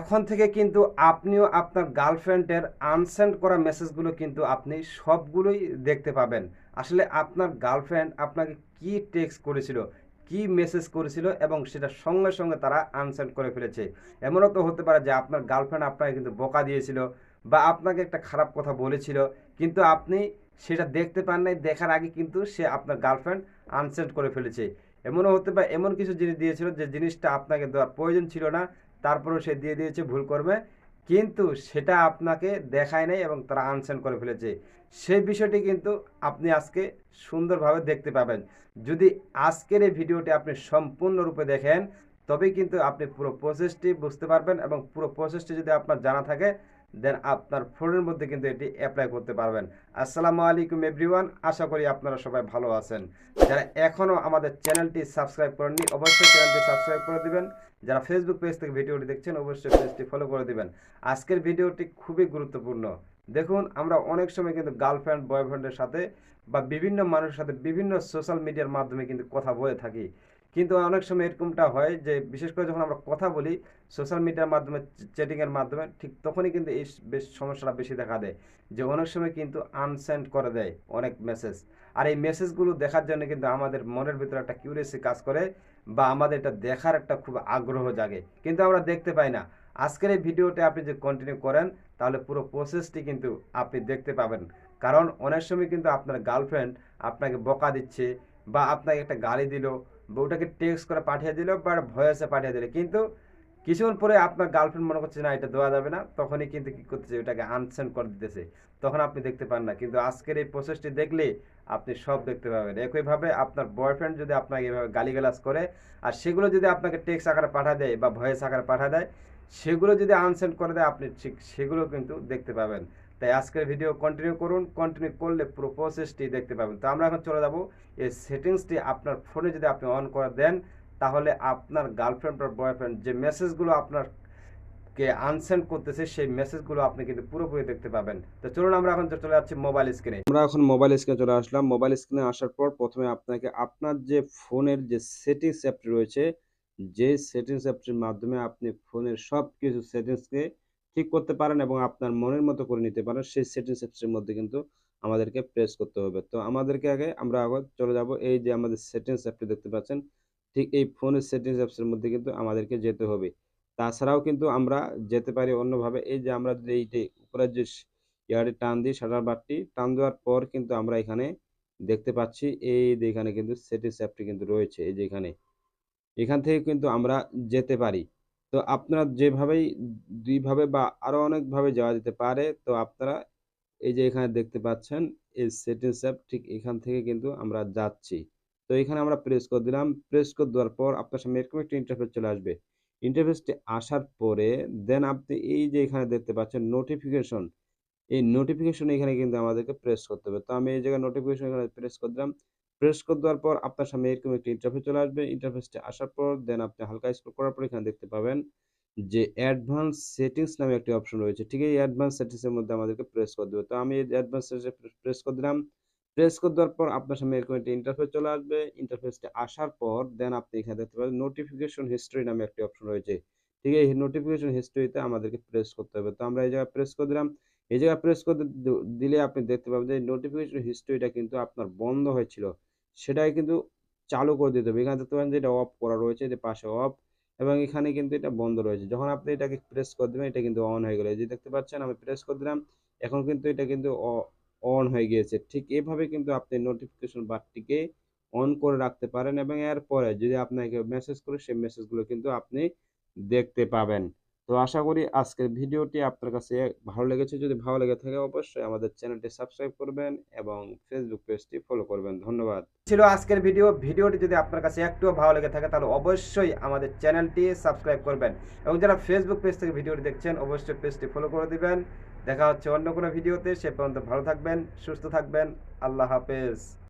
এখন থেকে কিন্তু আপনিও আপনার গার্লফ্রেন্ডের আনসেন্ড করা মেসেজগুলো কিন্তু আপনি সবগুলোই দেখতে পাবেন। আসলে আপনার গার্লফ্রেন্ড আপনাকে কি টেক্সট করেছিল, কি মেসেজ করেছিল এবং সেটা সঙ্গে সঙ্গে তারা আনসেন্ড করে ফেলেছে। এমনও তো হতে পারে যে আপনার গার্লফ্রেন্ড আপনাকে কিন্তু বোকা দিয়েছিল বা আপনাকে একটা খারাপ কথা বলেছিল, কিন্তু আপনি সেটা দেখতে পান নাই, দেখার আগে কিন্তু সে আপনার গার্লফ্রেন্ড আনসেন্ড করে ফেলেছে। এমনও হতে পারে, এমন কিছু জিনিস দিয়েছিল যে জিনিসটা আপনাকে দেওয়ার প্রয়োজন ছিল না, তারপরেও সে দিয়ে দিয়েছে, ভুল করবে। কিন্তু সেটা আপনাকে দেখায় নাই এবং তারা আনসেন্ড করে ফেলেছে। সেই বিষয়টি কিন্তু আপনি আজকে সুন্দরভাবে দেখতে পাবেন। যদি আজকের এই ভিডিওটি আপনি সম্পূর্ণরূপে দেখেন, তবেই কিন্তু আপনি পুরো প্রসেসটি বুঝতে পারবেন এবং পুরো প্রসেসটি যদি আপনার জানা থাকে দেন আপনার ফোনের মধ্যে কিন্তু এটি অ্যাপ্লাই করতে পারবেন। আসসালামু আলাইকুম এভরিওয়ান আশা করি আপনারা সবাই ভালো আছেন। যারা এখনও আমাদের চ্যানেলটি সাবস্ক্রাইব করেননি, অবশ্যই চ্যানেলটি সাবস্ক্রাইব করে দিবেন। যারা ফেসবুক পেজ থেকে ভিডিওটি দেখছেন, অবশ্যই পেজটি ফলো করে দিবেন। আজকের ভিডিওটি খুবই গুরুত্বপূর্ণ। দেখুন, আমরা অনেক সময় কিন্তু গার্লফ্রেন্ড বয়ফ্রেন্ডের সাথে বা বিভিন্ন মানুষের সাথে বিভিন্ন সোশ্যাল মিডিয়ার মাধ্যমে কিন্তু কথা বলে থাকি। কিন্তু অনেক সময় এরকমটা হয় যে, বিশেষ করে যখন আমরা কথা বলি সোশ্যাল মিডিয়ার মাধ্যমে চ্যাটিংয়ের মাধ্যমে, ঠিক তখনই কিন্তু এই বেশ সমস্যাটা বেশি দেখা দেয়। যে অনেক সময় কিন্তু আনসেন্ড করে দেয় অনেক মেসেজ আর এই মেসেজগুলো দেখার জন্য কিন্তু আমাদের মনের ভিতরে একটা কিউরিয়াসি কাজ করে বা আমাদের এটা দেখার একটা খুব আগ্রহ জাগে। কিন্তু আমরা দেখতে পাই না। আজকের এই ভিডিওতে আপনি যে কন্টিনিউ করেন, তাহলে পুরো প্রসেসটি কিন্তু আপনি দেখতে পাবেন। কারণ অনেক সময় কিন্তু আপনার গার্লফ্রেন্ড আপনাকে বকা দিচ্ছে বা আপনাকে একটা গালি দিল বা ওটাকে টেক্সট করে পাঠিয়ে দিল বা ভয়েসে পাঠিয়ে দিল। কিন্তু কিছুক্ষণ পরে আপনার গার্লফ্রেন্ড মনে করছে, না, এটা দেওয়া যাবে না। তখনই কিন্তু কি করতেছে, ওটাকে আনসেন্ড করে দিতেছে। তখন আপনি দেখতে পান না। কিন্তু আজকের এই প্রসেসটি দেখলে আপনি সব দেখতে পাবেন। একইভাবে আপনার বয়ফ্রেন্ড যদি আপনাকে এভাবে গালিগালাজ করে, আর সেগুলো যদি আপনাকে টেক্সট আকারে পাঠা দেয় বা ভয়েস আকারে পাঠা দেয়, সেগুলো যদি আনসেন্ড করে দেয়, আপনি ঠিক সেগুলো কিন্তু দেখতে পাবেন। তাই আজকের ভিডিও কন্টিনিউ করুন কন্টিনিউ করলে পুরো প্রসেসটি দেখতে পাবেন। তো আমরা এখন চলে যাব। এই সেটিংসটি আপনার ফোনে যদি আপনি অন করে দেন, তাহলে আপনার গার্লফ্রেন্ড বা বয়ফ্রেন্ড যে মেসেজগুলো আপনার কে আনসেন্ড করতেছে, সেই মেসেজগুলো আপনি কিন্তু পুরোপুরি দেখতে পাবেন। তো চলুন আমরা এখন চলে যাচ্ছি মোবাইল স্ক্রিনে আমরা এখন মোবাইল স্ক্রিনে চলে আসলাম। মোবাইল স্ক্রিনে আসার পর প্রথমে আপনাকে আপনার যে ফোনের যে সেটিংস অ্যাপটি রয়েছে, যে সেটিংস অ্যাপটির মাধ্যমে আপনি ফোনের সব কিছু সেটিংসকে ঠিক করতে পারেন এবং আপনার মনের মতো করে নিতে পারেন, সেই সেটিংস অ্যাপসের মধ্যে কিন্তু আমাদেরকে প্রেস করতে হবে। তো আমাদেরকে আগে, আমরা আগে চলে যাব এই যে আমাদের সেটিংস অ্যাপটি দেখতে পাচ্ছেন, ঠিক এই ফোনের সেটিংস অ্যাপসের মধ্যে কিন্তু আমাদেরকে যেতে হবে। তাছাড়াও কিন্তু আমরা যেতে পারি অন্যভাবে, এই যে আমরা যদি এইটি উপরের যে ইয়ারে টান দিই শাটার বারটি টান দেওয়ার পর কিন্তু আমরা এখানে দেখতে পাচ্ছি, এই যে এখানে কিন্তু সেটিংস অ্যাপটি কিন্তু রয়েছে, এই যে এখানে। এখান থেকে কিন্তু আমরা যেতে পারি। তো আপনারা যেভাবেই দুইভাবে বা আরও অনেকভাবে যাওয়া যেতে পারে, তো আপনারা এই যে এখানে দেখতে পাচ্ছেন, এই সেটিংস অ্যাপ ঠিক এখান থেকে কিন্তু আমরা যাচ্ছি। তো এখানে আমরা প্রেস করে দিলাম। প্রেস করে দেওয়ার পর আপনার সামনে এরকম একটা ইন্টারফেস চলে আসবে। ইন্টারফেসটি আসার পরে দেন আপনি এই যে এখানে দেখতে পাচ্ছেন নোটিফিকেশন এই নোটিফিকেশন এখানে কিন্তু আমাদেরকে প্রেস করতে হবে। তো আমি এই জায়গায় নোটিফিকেশন এখানে প্রেস করে দিলাম। প্রেস করে দেওয়ার পর আপনার সামনে এরকম একটা ইন্টারফেস চলে আসবে। ইন্টারফেসটি আসার পর দেন আপনি হালকা স্ক্রল করার পর এখানে দেখতে পাবেন যে অ্যাডভান্স সেটিংস নামে একটি অপশন রয়েছে। ঠিক এই অ্যাডভান্স সেটিংসের মধ্যে আমাদেরকে প্রেস করে দেবে। তো আমি অ্যাডভান্স প্রেস করে দিলাম। প্রেস করে দেওয়ার পর আপনার সামনে এরকম একটা ইন্টারফেস চলে আসবে। ইন্টারফেসটি আসার পর দেন আপনি এখানে দেখতে পাবেন নোটিফিকেশন হিস্ট্রি নামে একটি অপশন রয়েছে। ঠিক এই নোটিফিকেশন হিস্ট্রিতে আমাদেরকে প্রেস করতে হবে। তো আমরা এই জায়গায় প্রেস করে দিলাম। এই জায়গায় প্রেস করে দিলে আপনি দেখতে পাবেন যে নোটিফিকেশন হিস্ট্রিটা কিন্তু আপনার বন্ধ হয়েছিল। সেটাই কিন্তু চালু করে দিতে হবে। এখানে দেখতে পাবেন যে এটা অফ করা রয়েছে যে পাশে অফ এবং এখানে কিন্তু এটা বন্ধ রয়েছে। যখন আপনি এটাকে প্রেস করে দেবেন, এটা কিন্তু অন হয়ে গেল। যে দেখতে পাচ্ছেন, আমি প্রেস করে দিলাম, এখন কিন্তু এটা কিন্তু অন হয়ে গিয়েছে। ঠিক এভাবে কিন্তু আপনি নোটিফিকেশন বারটিকে অন করে রাখতে পারেন এবং এরপরে যদি আপনাকে মেসেজ করে, সেই মেসেজগুলো কিন্তু আপনি দেখতে পাবেন। তো আশা করি আজকের ভিডিওটি আপনার কাছে ভালো লেগেছে। যদি ভালো লেগে থাকে অবশ্যই আমাদের চ্যানেলটি সাবস্ক্রাইব করবেন এবং ফেসবুক পেজটি ফলো করবেন। ধন্যবাদ। ছিল আজকের ভিডিও। ভিডিওটি যদি আপনার কাছে একটুও ভালো লেগে থাকে তাহলে অবশ্যই আমাদের চ্যানেলটি সাবস্ক্রাইব করবেন এবং যারা ফেসবুক পেজ থেকে ভিডিওটি দেখছেন অবশ্যই পেজটি ফলো করে দিবেন। দেখা হচ্ছে অন্য কোনো ভিডিওতে। সে পর্যন্ত ভালো থাকবেন, সুস্থ থাকবেন। আল্লাহ হাফেজ।